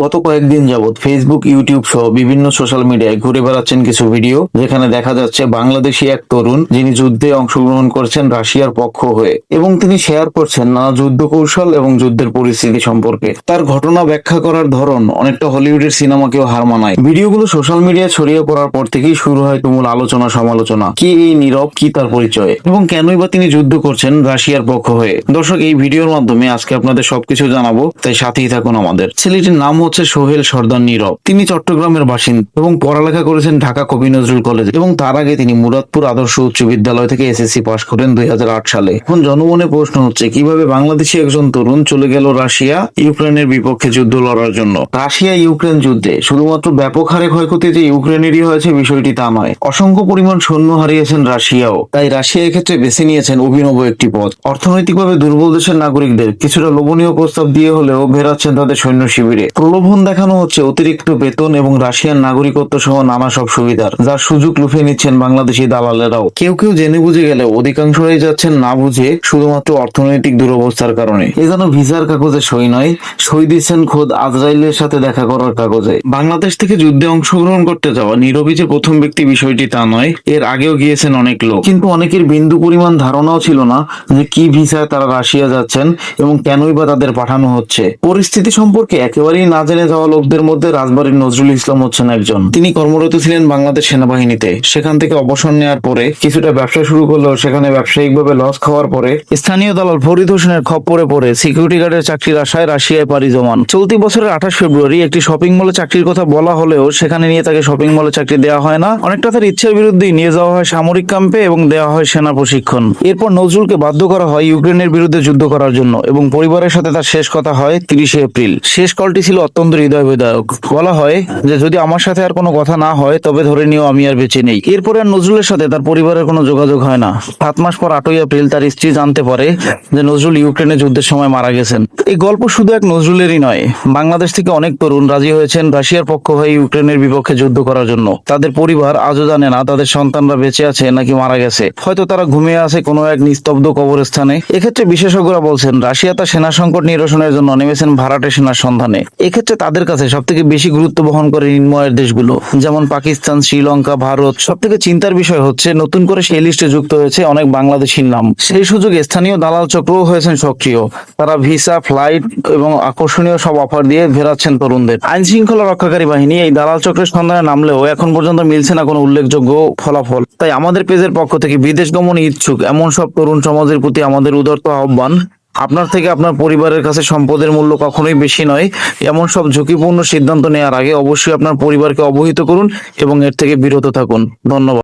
গত কয়েকদিন যাবৎ ফেসবুক ইউটিউব সহ বিভিন্ন সোশ্যাল মিডিয়ায় ঘুরে বেড়াচ্ছেন কিছু ভিডিও যেখানে দেখা যাচ্ছে বাংলাদেশি এক তরুণ যিনি যুদ্ধে অংশগ্রহণ করছেন রাশিয়ার পক্ষ হয়ে এবং তিনি শেয়ার করছেন নানা যুদ্ধ কৌশল এবং যুদ্ধের পরিস্থিতি সম্পর্কে। তার ঘটনা ব্যাখ্যা করার ধরন অনেকটা হলিউডের সিনেমাকেও হার মানায়। ভিডিওগুলো সোশ্যাল মিডিয়ায় ছড়িয়ে পড়ার পর থেকেই শুরু হয় তুমুল আলোচনা সমালোচনা। কি এই নীরব, কি তার পরিচয়? এবং কেনই বা তিনি যুদ্ধ করছেন রাশিয়ার পক্ষ হয়ে? দর্শক, এই ভিডিওর মাধ্যমে আজকে আপনাদের সবকিছু জানাব, তাই সাথেই থাকুন আমাদের। ছেলেটির নাম হচ্ছে সোহেল সর্দার নীরব। তিনি চট্টগ্রামের বাসিন্দা এবং পড়ালেখা করেছেন ঢাকা কবি নজরুল কলেজ এবং তার আগে তিনি মুরাদপুর আদর্শ উচ্চ বিদ্যালয় থেকে এসএসসি পাশ করেন দুই সালে। এখন জনমনে প্রশ্ন হচ্ছে, কীভাবে বাংলাদেশি একজন তরুণ চলে গেল রাশিয়া, ইউক্রেনের বিপক্ষে যুদ্ধ লড়ার জন্য? রাশিয়া ইউক্রেন যুদ্ধে শুধুমাত্র ব্যাপক হারে ক্ষয়ক্ষতি যে ইউক্রেনেরই হয়েছে বিষয়টি তা নয়, অসংখ্য পরিমাণ সৈন্য হারিয়েছেন রাশিয়াও। তাই রাশিয়া এক্ষেত্রে বেছে নিয়েছেন অভিনব একটি পথ। অর্থনৈতিকভাবে দুর্বল দেশের নাগরিকদের কিছুটা লোভনীয় প্রস্তাব দিয়ে হলেও ভেরাচ্ছেন তাদের সৈন্য শিবিরে। প্রলোভন দেখানো হচ্ছে অতিরিক্ত বেতন এবং রাশিয়ান নাগরিকত্ব সহ নানা সব সুবিধার, যার সুযোগ লুফে নিচ্ছেন বাংলাদেশি দালালেরাও। কেউ কেউ জেনে বুঝে গেলেও অধিকাংশরাই যাচ্ছেন না বুঝে, শুধুমাত্র অর্থনৈতিক দুরবস্থার কারণে। এ যেন ভিসার কাগজে সই নয়, সই দিচ্ছেন খোদ আজরাইলের সাথে দেখা করার কাগজে। বাংলাদেশ থেকে যুদ্ধে অংশগ্রহণ করতে যাওয়া নীরবই যে প্রথম ব্যক্তি বিষয়টি তা নয়, এর আগেও গিয়েছেন অনেক লোক। কিন্তু অনেকের বিন্দু পরিমাণ ধারণাও ছিল না যে কি ভিসায় তারা রাশিয়া যাচ্ছেন এবং কেনই বা তাদের পাঠানো হচ্ছে। পরিস্থিতি সম্পর্কে একেবারেই না জেনে যাওয়া লোকদের মধ্যে রাজবাড়ির নজরুল ইসলাম হচ্ছেন একজন। তিনি কর্মরত ছিলেন বাংলাদেশ সেনাবাহিনীতে। সেখান থেকে অবসর নেওয়ার পরে কিছুটা ব্যবসা শুরু করলেও সেখানে ব্যবসায়িকভাবে লস খাওয়ার পরে স্থানীয় দালাল ফরিদ হোসেনের খপ্পরে পড়ে সিকিউরিটি গার্ডের চাকরির আশায় রাশিয়ায় পাড়ি জমান। চলতি বছরের আঠাশ ফেব্রুয়ারি একটি শপিং মলে চাকরির কথা বলা হলেও সেখানে নিয়ে তাকে শপিং মলে চাকরি দেওয়া হয় না। অনেকটা তার ইচ্ছার বিরুদ্ধেই নিয়ে যাওয়া হয় সামরিক ক্যাম্পে এবং দেওয়া হয় সেনা প্রশিক্ষণ। এরপর নজরুলকে বাধ্য করা হয় ইউক্রেনের বিরুদ্ধে যুদ্ধ করার জন্য এবং পরিবারের সাথে তার শেষ কথা হয় তিরিশে এপ্রিল। শেষ কলটি ছিল অত্যন্ত হৃদয় বিদায়ক বলা হয় যে, যদি আমার সাথে আর কোনো কথা না হয়, তবে ধরে নিও আমি আর বেঁচে নেই। এরপরে আর নজরুলের সাথে তার পরিবারের কোনো যোগাযোগ হয় না। সাত মাস পর আটই এপ্রিল তার স্ত্রী জানতে পারে যে, নজরুল ইউক্রেনে যুদ্ধের সময় মারা গেছেন। এই গল্প শুধু এক নজরুলেরই নয়, বাংলাদেশ থেকে অনেক তরুণ রাজি হয়েছেন রাশিয়ার পক্ষ হয়ে ইউক্রেনের বিপক্ষে যুদ্ধ করার জন্য। তাদের পরিবার আজও জানে না তাদের সন্তানরা বেঁচে আছে নাকি মারা গেছে। হয়তো তারা ঘুমিয়ে আছে কোনো এক নিস্তব্ধ কবরস্থানে। এক্ষেত্রে বিশেষজ্ঞরা বলছেন, রাশিয়া তার সেনা সংকট নিরসনের জন্য নেমেছেন ভাড়াটে সেনার সন্ধানে। এক্ষেত্রে তাদের কাছে সব থেকে বেশি গুরুত্ব বহন করে নিম্নয়ের দেশগুলো, যেমন পাকিস্তান, শ্রীলঙ্কা, ভারত। সব থেকে চিন্তার বিষয় হচ্ছে, নতুন করে সেই লিস্টে যুক্ত হয়েছে অনেক বাংলাদেশির নাম। সেই সুযোগে স্থানীয় দালাল চক্রও হয়েছেন সক্রিয়। তারা ভিসা, ফ্লাইট এবং আকর্ষণীয় সব অফার দিয়ে ফেরাচ্ছেন তরুণদের। আইন শৃঙ্খলা রক্ষাকারী বাহিনী এই দালাল চক্রের সন্ধানে নামলেও এখন পর্যন্ত মিলছে না কোনো উল্লেখযোগ্য ফলাফল। তাই আমাদের পেজের পক্ষ থেকে বিদেশ গমনে ইচ্ছুক এমন সব তরুণ সমাজের প্রতি আমাদের উদারত আহ্বান। আপনার থেকে আপনার পরিবারের কাছে সম্পদের মূল্য কখনোই বেশি নয়। এমন সব ঝুঁকিপূর্ণ সিদ্ধান্ত নেওয়ার আগে অবশ্যই আপনার পরিবারকে অবহিত করুন এবং এর থেকে বিরত থাকুন। ধন্যবাদ।